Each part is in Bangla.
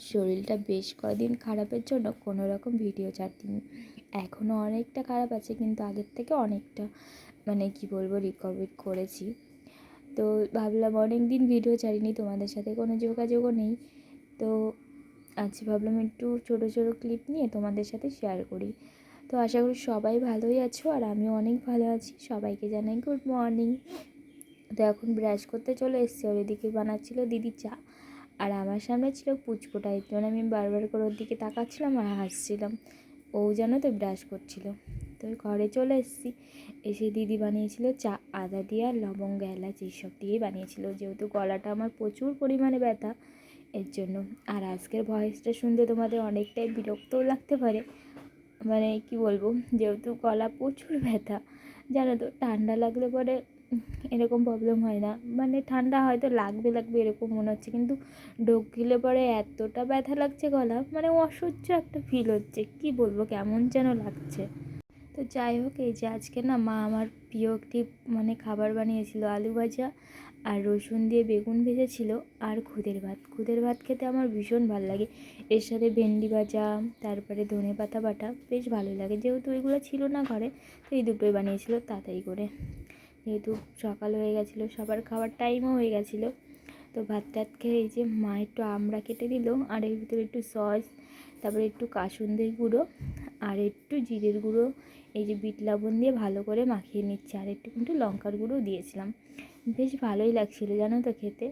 শরীরটা বেশ কদিন খারাপের জন্য কোনো রকম ভিডিও ছাড়তিনি। এখনও অনেকটা খারাপ আছে, কিন্তু আগের থেকে অনেকটা মানে কি বলব রিকভার করেছি। তো ভাবলাম অনেক দিন ভিডিও ছাড়িনি, তোমাদের সাথে কোনো যোগাযোগও নেই। তো আজ ভাবলাম একটু ছোটো ছোটো ক্লিপ নিয়ে তোমাদের সাথে শেয়ার করি। তো আশা করি সবাই ভালোই আছো আর আমিও অনেক ভালো আছি। সবাইকে জানাই গুড মর্নিং তো এখন ব্রাশ করতে চলে এসেছি আর এদিকে বানাচ্ছিল দিদি চা। আর আমার সামনে ছিল পুচকোটা এর জন্য আমি বারবার করে ওর দিকে তাকাচ্ছিলাম আর হাসছিলাম, ও যেন তো ব্রাশ করছিল। তো ঘরে চলে এসেছি, এসে দিদি বানিয়েছিল চা, আদা দিয়ে আর লবঙ্গ, এলাচ, এইসব দিয়েই বানিয়েছিল। যেহেতু গলাটা আমার প্রচুর পরিমাণে ব্যথা, এর জন্য। আর আজকের ভয়েসটা শুনতে তোমাদের অনেকটাই বিরক্তও লাগতে পারে। মানে কি বলব, যেহেতু গলা প্রচুর ব্যথা, জানো তো, ঠান্ডা লাগলে পরে এরকম প্রবলেম হয় না। মানে ঠান্ডা হয়তো লাগবে লাগবে এরকম মনে হচ্ছে। কিন্তু ঢোক গিলে পরে এতটা ব্যথা লাগছে গলা মানে অসহ্য একটা ফিল হচ্ছে। কি বলব, কেমন যেন লাগছে। তো যাই হোক, এই যে আজকে না মা আমার প্রিয় একটি মানে খাবার বানিয়েছিল, আলু ভাজা আর রসুন দিয়ে বেগুন ভেজেছিল আর খুদের ভাত। খুদের ভাত খেতে আমার ভীষণ ভালো লাগে। এর সাথে ভেন্ডি ভাজা, তারপরে ধনে পাতা বাটা, বেশ ভালোই লাগে। যেহেতু এগুলো ছিল না ঘরে, তো এই দুটোই বানিয়েছিল তাড়াতাড়ি করে। যেহেতু সকাল হয়ে গেছিল, সবার খাবার টাইমও হয়ে গেছিল। তো ভাত টাত খেয়ে এই যে মা একটু আমড়া কেটে দিল, আর এর ভিতরে একটু সস তারপরে একটু কাসুন্দের গুঁড়ো, আর একটু জিরের গুঁড়ো, এই যে বিট লবণ দিয়ে ভালো করে মাখিয়ে নিচ্ছে, আর একটু কিন্তু লঙ্কার গুঁড়ো দিয়েছিলাম। বেশ ভালোই লাগছিল জানো তো খেতে।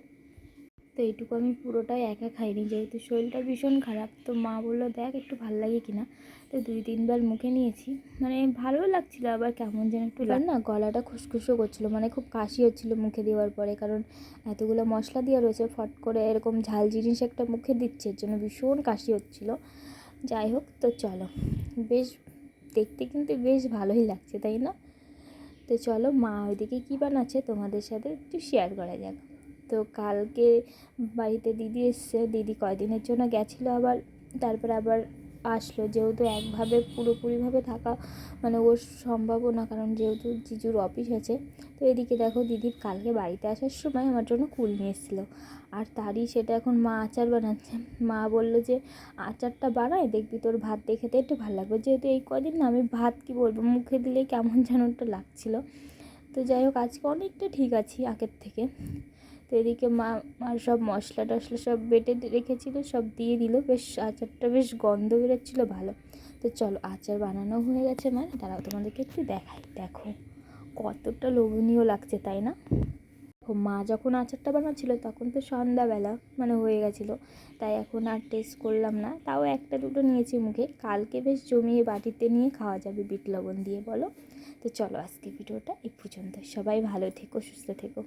তো এইটুকু আমি পুরোটাই একা খাইনি, যেহেতু শরীরটা ভীষণ খারাপ, তো মা বলল, দেখ, একটু ভালো লাগে কিনা? তো দুই, তিনবার মুখে নিয়েছি। মানে ভালো লাগছিল, আবার কেমন যেন একটু না, গলাটা খুসখুসও করছিল মানে খুব কাশি হচ্ছিল মুখে দেওয়ার পরে, কারণ এতগুলো মশলা দেওয়া রয়েছে, ফট করে এরকম ঝাল জিনিস একটা মুখে দিচ্ছে, এর জন্য ভীষণ কাশি হচ্ছিল। যাই হোক, তো চলো। বেশ, দেখতে কিন্তু বেশ ভালোই লাগছে, তাই না? তো চলো, মা ওইদিকে কী বানাচ্ছে তোমাদের সাথে একটু শেয়ার করা যাক। তো কালকে বাড়িতে দিদি এসছে, দিদি কয়দিনের জন্য গেছিল আবার, তারপর আবার আসলো। যেহেতু একভাবে, পুরোপুরিভাবে থাকা মানে ওর সম্ভবও না, কারণ যেহেতু জিজুর অফিস আছে। তো এদিকে দেখো দিদির কালকে বাড়িতে আসার সময় আমার জন্য কুল নিয়ে এসেছিল। আর তারই সেটা এখন মা আচার বানাচ্ছে। মা বলল যে, আচারটা বানায়, দেখবি তোর ভাত দেখে তো একটু ভালো লাগবে। যেহেতু এই কদিন না আমি ভাত কি বলব, মুখে দিলেই কেমন যেন একটা লাগছিল। তো যাই হোক, আজকে অনেকটা ঠিক আছি আগের থেকে। তো এদিকে মা আর সব মশলা টশলা সব বেটে রেখেছিল, সব দিয়ে দিল। বেশ আচারটা বেশ গন্ধ বেরোচ্ছিলো, ভালো। তো চলো, আচার বানানো হয়ে গেছে মানে তারাও তোমাদেরকে একটু দেখাই। দেখো, কতটা লোভনীয় লাগছে, তাই না? মা যখন আচারটা বানাচ্ছিলো তখন তো সন্ধ্যাবেলা মানে হয়ে গেছিল। তাই এখন আর টেস্ট করলাম না। তাও একটা দুটো নিয়েছি মুখে। কালকে বেশ জমিয়ে বাটিতে নিয়ে খাওয়া যাবে বিট লবণ দিয়ে, বলো? তো চলো আজকে ভিডিওটা এই পর্যন্ত সবাই ভালো থেকো, সুস্থ থেকো।